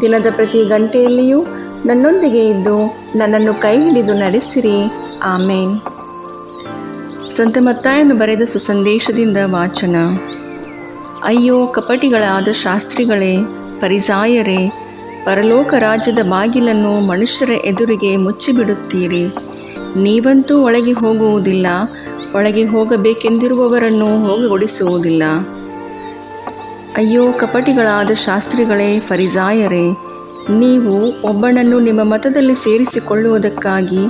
ದಿನದ ಪ್ರತಿ ಗಂಟೆಯಲ್ಲಿಯೂ ನನ್ನೊಂದಿಗೆ ಇದ್ದು ನನ್ನನ್ನು ಕೈ ಹಿಡಿದು ನಡೆಸಿರಿ. ಆಮೇನ್. ಸಂತ ಮತ್ತಾಯನ್ನು ಬರೆದ ಸುಸಂದೇಶದಿಂದ ವಾಚನ. ಅಯ್ಯೋ, ಕಪಟಿಗಳಾದ ಶಾಸ್ತ್ರಿಗಳೇ, ಪರಿಸಾಯರೇ, ಪರಲೋಕ ರಾಜ್ಯದ ಬಾಗಿಲನ್ನು ಮನುಷ್ಯರ ಎದುರಿಗೆ ಮುಚ್ಚಿಬಿಡುತ್ತೀರಿ. ನೀವಂತೂ ಒಳಗೆ ಹೋಗುವುದಿಲ್ಲ, ಒಳಗೆ ಹೋಗಬೇಕೆಂದಿರುವವರನ್ನು ಹೋಗಗೊಡಿಸುವುದಿಲ್ಲ. ಅಯ್ಯೋ, ಕಪಟಿಗಳಾದ ಶಾಸ್ತ್ರಿಗಳೇ ಫರಿಜಾಯರೇ ನೀವು ಒಬ್ಬನನ್ನು ನಿಮ್ಮ ಮತದಲ್ಲಿ ಸೇರಿಸಿಕೊಳ್ಳುವುದಕ್ಕಾಗಿ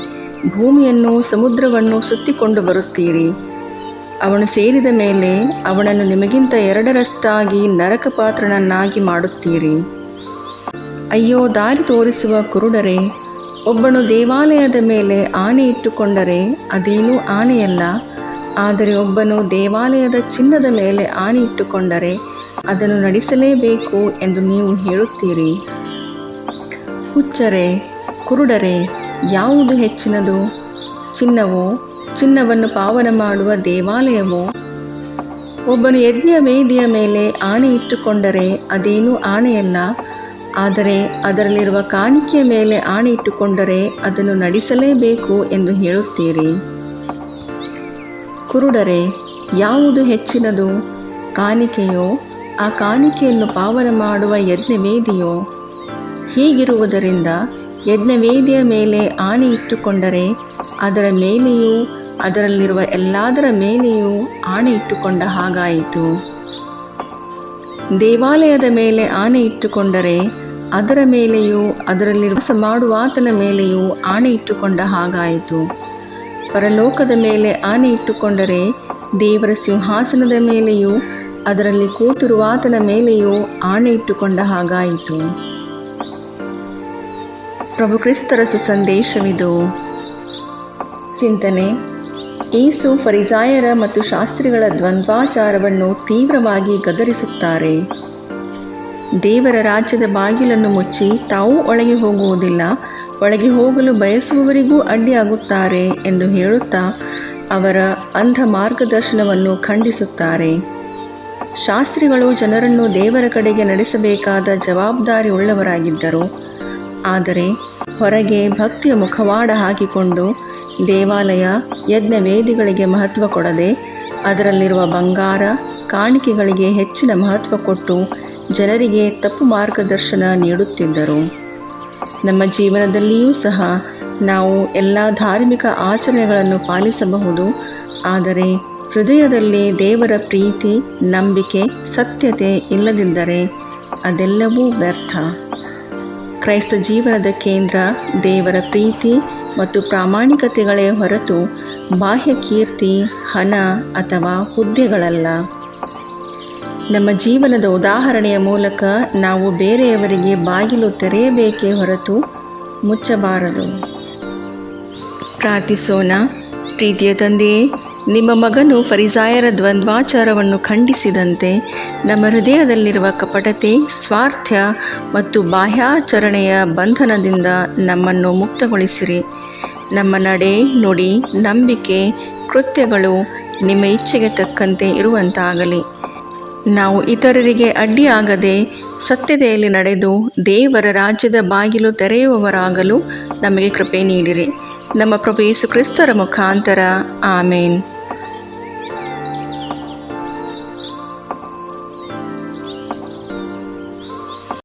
ಭೂಮಿಯನ್ನು, ಸಮುದ್ರವನ್ನು ಸುತ್ತಿಕೊಂಡು ಬರುತ್ತೀರಿ. ಅವನು ಸೇರಿದ ಮೇಲೆ ಅವನನ್ನು ನಿಮಗಿಂತ ಎರಡರಷ್ಟಾಗಿ ನರಕ ಪಾತ್ರನನ್ನಾಗಿ ಮಾಡುತ್ತೀರಿ. ಅಯ್ಯೋ, ದಾರಿ ತೋರಿಸುವ ಕುರುಡರೆ, ಒಬ್ಬನು ದೇವಾಲಯದ ಮೇಲೆ ಆನೆ ಇಟ್ಟುಕೊಂಡರೆ ಅದೇನೂ ಆನೆಯಲ್ಲ, ಆದರೆ ಒಬ್ಬನು ದೇವಾಲಯದ ಚಿನ್ನದ ಮೇಲೆ ಆನೆ ಇಟ್ಟುಕೊಂಡರೆ ಅದನ್ನು ನಡೆಸಲೇಬೇಕು ಎಂದು ನೀವು ಹೇಳುತ್ತೀರಿ. ಹುಚ್ಚರೆ, ಕುರುಡರೆ, ಯಾವುದು ಹೆಚ್ಚಿನದು? ಚಿನ್ನವೋ? ಚಿನ್ನವನ್ನು ಪಾವನ ಮಾಡುವ ದೇವಾಲಯವೋ? ಒಬ್ಬನು ಯಜ್ಞ ವೇದಿಯ ಮೇಲೆ ಆನೆ ಇಟ್ಟುಕೊಂಡರೆ ಅದೇನೂ ಆನೆಯಲ್ಲ ಆದರೆ ಅದರಲ್ಲಿರುವ ಕಾಣಿಕೆಯ ಮೇಲೆ ಆಣೆ ಇಟ್ಟುಕೊಂಡರೆ ಅದನ್ನು ನಡೆಸಲೇಬೇಕು ಎಂದು ಹೇಳುತ್ತೀರಿ. ಕುರುಡರೆ, ಯಾವುದು ಹೆಚ್ಚಿನದು? ಕಾಣಿಕೆಯೋ? ಆ ಕಾಣಿಕೆಯನ್ನು ಪಾವನ ಮಾಡುವ ಯಜ್ಞವೇದಿಯು ಹೀಗಿರುವುದರಿಂದ ಯಜ್ಞವೇದಿಯ ಮೇಲೆ ಆನೆ ಇಟ್ಟುಕೊಂಡರೆ ಅದರ ಮೇಲೆಯೂ ಅದರಲ್ಲಿರುವ ಎಲ್ಲದರ ಮೇಲೆಯೂ ಆಣೆ ಇಟ್ಟುಕೊಂಡ ಹಾಗಾಯಿತು. ದೇವಾಲಯದ ಮೇಲೆ ಆನೆ ಇಟ್ಟುಕೊಂಡರೆ ಅದರ ಮೇಲೆಯೂ ಅದರಲ್ಲಿರುವ ವಾಸ ಮಾಡುವಾತನ ಮೇಲೆಯೂ ಆಣೆ ಇಟ್ಟುಕೊಂಡ ಹಾಗಾಯಿತು. ಪರಲೋಕದ ಮೇಲೆ ಆನೆ ಇಟ್ಟುಕೊಂಡರೆ ದೇವರ ಸಿಂಹಾಸನದ ಮೇಲೆಯೂ ಅದರಲ್ಲಿ ಕೂತಿರುವಾತನ ಮೇಲೆಯೂ ಆಣೆ ಇಟ್ಟುಕೊಂಡ ಹಾಗಾಯಿತು. ಪ್ರಭು ಕ್ರಿಸ್ತರ ಸುಸಂದೇಶವಿದು. ಚಿಂತನೆ ಏಸು ಫರಿಜಾಯರ ಮತ್ತು ಶಾಸ್ತ್ರಿಗಳ ದ್ವಂದ್ವಾಚಾರವನ್ನು ತೀವ್ರವಾಗಿ ಗದರಿಸುತ್ತಾರೆ. ದೇವರ ರಾಜ್ಯದ ಬಾಗಿಲನ್ನು ಮುಚ್ಚಿ ತಾವು ಒಳಗೆ ಹೋಗುವುದಿಲ್ಲ, ಒಳಗೆ ಹೋಗಲು ಬಯಸುವವರಿಗೂ ಅಡ್ಡಿಯಾಗುತ್ತಾರೆ ಎಂದು ಹೇಳುತ್ತಾ ಅವರ ಅಂಧ ಮಾರ್ಗದರ್ಶನವನ್ನು ಖಂಡಿಸುತ್ತಾರೆ. ಶಾಸ್ತ್ರಿಗಳು ಜನರನ್ನು ದೇವರ ಕಡೆಗೆ ನಡೆಸಬೇಕಾದ ಜವಾಬ್ದಾರಿ ಉಳ್ಳವರಾಗಿದ್ದರು ಆದರೆ ಹೊರಗೆ ಭಕ್ತಿಯ ಮುಖವಾಡ ಹಾಕಿಕೊಂಡು ದೇವಾಲಯ ಯಜ್ಞ ವೇದಿಗಳಿಗೆ ಮಹತ್ವ ಕೊಡದೆ ಅದರಲ್ಲಿರುವ ಬಂಗಾರ, ಕಾಣಿಕೆಗಳಿಗೆ ಹೆಚ್ಚಿನ ಮಹತ್ವ ಕೊಟ್ಟು ಜನರಿಗೆ ತಪ್ಪು ಮಾರ್ಗದರ್ಶನ ನೀಡುತ್ತಿದ್ದರು. ನಮ್ಮ ಜೀವನದಲ್ಲಿಯೂ ಸಹ ನಾವು ಎಲ್ಲ ಧಾರ್ಮಿಕ ಆಚರಣೆಗಳನ್ನು ಪಾಲಿಸಬಹುದು, ಆದರೆ ಹೃದಯದಲ್ಲಿ ದೇವರ ಪ್ರೀತಿ, ನಂಬಿಕೆ, ಸತ್ಯತೆ ಇಲ್ಲದಿದ್ದರೆ ಅದೆಲ್ಲವೂ ವ್ಯರ್ಥ. ಕ್ರೈಸ್ತ ಜೀವನದ ಕೇಂದ್ರ ದೇವರ ಪ್ರೀತಿ ಮತ್ತು ಪ್ರಾಮಾಣಿಕತೆಗಳೇ ಹೊರತು ಬಾಹ್ಯ ಕೀರ್ತಿ, ಹಣ ಅಥವಾ ಹುದ್ದೆಗಳಲ್ಲ. ನಮ್ಮ ಜೀವನದ ಉದಾಹರಣೆಯ ಮೂಲಕ ನಾವು ಬೇರೆಯವರಿಗೆ ಬಾಗಿಲು ತೆರೆಯಬೇಕೇ ಹೊರತು ಮುಚ್ಚಬಾರದು. ಪ್ರಾರ್ಥಿಸೋಣ. ಪ್ರೀತಿಯ ತಂದೆಯೇ ನಿಮ್ಮ ಮಗನು ಫರಿಸಾಯರ ದ್ವಂದ್ವಾಚಾರವನ್ನು ಖಂಡಿಸಿದಂತೆ ನಮ್ಮ ಹೃದಯದಲ್ಲಿರುವ ಕಪಟತೆ, ಸ್ವಾರ್ಥ ಮತ್ತು ಬಾಹ್ಯಾಚರಣೆಯ ಬಂಧನದಿಂದ ನಮ್ಮನ್ನು ಮುಕ್ತಗೊಳಿಸಿರಿ. ನಮ್ಮ ನಡೆ, ನುಡಿ, ನಂಬಿಕೆ, ಕೃತ್ಯಗಳು ನಿಮ್ಮ ಇಚ್ಛೆಗೆ ತಕ್ಕಂತೆ ಇರುವಂತಾಗಲಿ. ನಾವು ಇತರರಿಗೆ ಅಡ್ಡಿಯಾಗದೆ ಸತ್ಯತೆಯಲ್ಲಿ ನಡೆದು ದೇವರ ರಾಜ್ಯದ ಬಾಗಿಲು ತೆರೆಯುವವರಾಗಲು ನಮಗೆ ಕೃಪೆ ನೀಡಿರಿ. ನಮ್ಮ ಪ್ರಭು ಯೇಸು ಕ್ರಿಸ್ತರ ಮುಖಾಂತರ. ಆಮೇನ್.